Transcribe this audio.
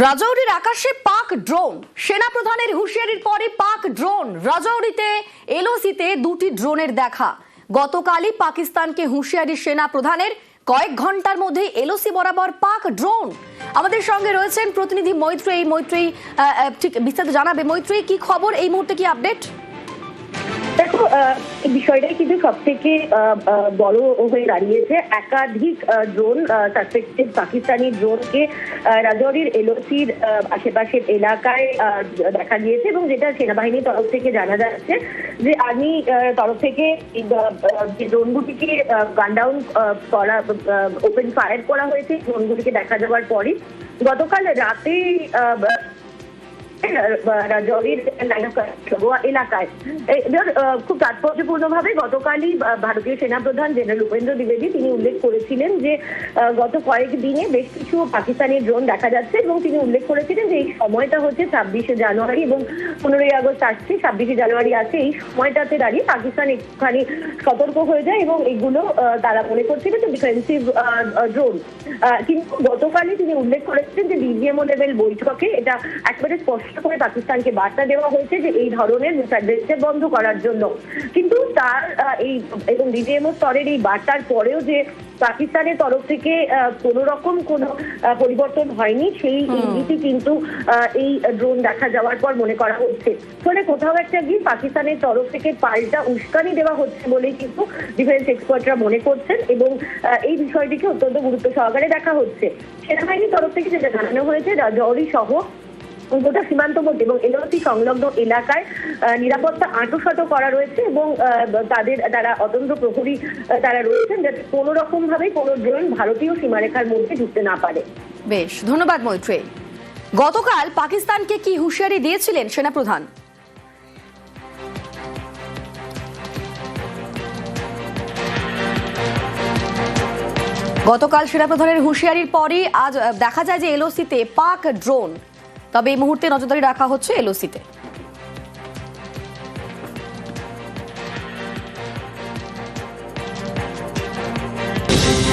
রাজৌরির আকাশে পাক ড্রোন। সেনা প্রধানের হুঁশিয়ারির পরে পাক ড্রোন। রাজৌরিতে, এলওসিতে দুটি ড্রোনের দেখা। গতকালই পাকিস্তানকে হুঁশিয়ারি সেনা প্রধানের কয়েক ঘণ্টার মধ্যে এলওসি বরাবর পাক ড্রোন। আমাদের সঙ্গে রয়েছেন প্রতিনিধি মৈত্রী মৈত্রী ঠিক বিস্তারিত জানাবে। মৈত্রী কি খবর? এই মুহূর্তে কি আপডেট? দেখো বিষয়টাই কিন্তু সব থেকে বড় হয়ে দাঁড়িয়েছে। একাধিক ড্রোন সাসপেক্টেড পাকিস্তানি ড্রোনকে রাজৌরির এলওসির আশেপাশের এলাকায় দেখা গিয়েছে এবং যেটা সেনাবাহিনীর তরফ থেকে জানা যাচ্ছে যে আর্মি তরফ থেকে ড্রোনগুলিকে গান ডাউন করা ওপেন ফায়ার করা হয়েছে ড্রোনগুলিকে দেখা যাওয়ার পরই। গতকাল রাতে রাজৌরির এলাকায়। খুব তাৎপর্যপূর্ণ ভাবে গতকালই ভারতীয় সেনাপ্রধান জেনারেল উপেন্দ্র দ্বিবেদী তিনি উল্লেখ করেছিলেন যে গত কয়েক দিনে বেশ কিছু পাকিস্তানি ড্রোন দেখা যাচ্ছে এবং তিনি উল্লেখ করেছিলেন যে এই সময়টা হচ্ছে ছাব্বিশে জানুয়ারি এবং পনেরোই আগস্ট আসছে, ছাব্বিশে জানুয়ারি আছে, এই সময়টাতে দাঁড়িয়ে পাকিস্তান একটুখানি সতর্ক হয়ে যায় এবং এগুলো তারা মনে করছিল যে ডিফেন্সিভ ড্রোন কিন্তু গতকালই তিনি উল্লেখ করেছিলেন যে ডিজিএমও লেভেল বৈঠকে এটা একেবারে স্পষ্ট করে পাকিস্তানকে বার্তা দেওয়া হয়েছে যে এই ধরনের মিসাইল বন্ধ করার জন্য। কিন্তু তার এই এবং ডিজিএমও স্তরের এই বার্তার পরেও যে পাকিস্তানের তরফ থেকে কোন রকম কোনো পরিবর্তন হয়নি সেই ইঙ্গিতই কিন্তু এই ড্রোন দেখা যাওয়ার পর মনে করা হচ্ছে। ফলে কোথাও একটা গিয়ে পাকিস্তানের তরফ থেকে পাল্টা উস্কানি দেওয়া হচ্ছে বলেই কিন্তু ডিফেন্স এক্সপার্টরা মনে করছেন এবং এই বিষয়টিকে অত্যন্ত গুরুত্ব সহকারে দেখা হচ্ছে। সেনাবাহিনীর তরফ থেকে যেটা জানানো হয়েছে রাজৌরি সহ গোটা সীমান্তবর্তী এবং এলওসি সংলগ্ন এলাকায় নিরাপত্তা আঁটশত করা রয়েছে এবং তাদের, তারা অতন্ত্র প্রহরী তারা রয়েছেন যাতে কোনো রকম ভাবে কোনো ড্রোন ভারতীয় সীমারেখার মধ্যে ঢুকতে না পারে। বেশ, ধন্যবাদ মৈত্রেয়ী। গতকাল পাকিস্তানকে কি হুঁশিয়ারি দিয়েছিলেন সেনাপ্রধান? গতকাল সেনাপ্রধানের হুঁশিয়ারির পরই আজ দেখা যায় যে এলওসিতে পাক ড্রোন তবে এই মুহূর্তে নজরদারি রাখা হচ্ছে এলওসিতে।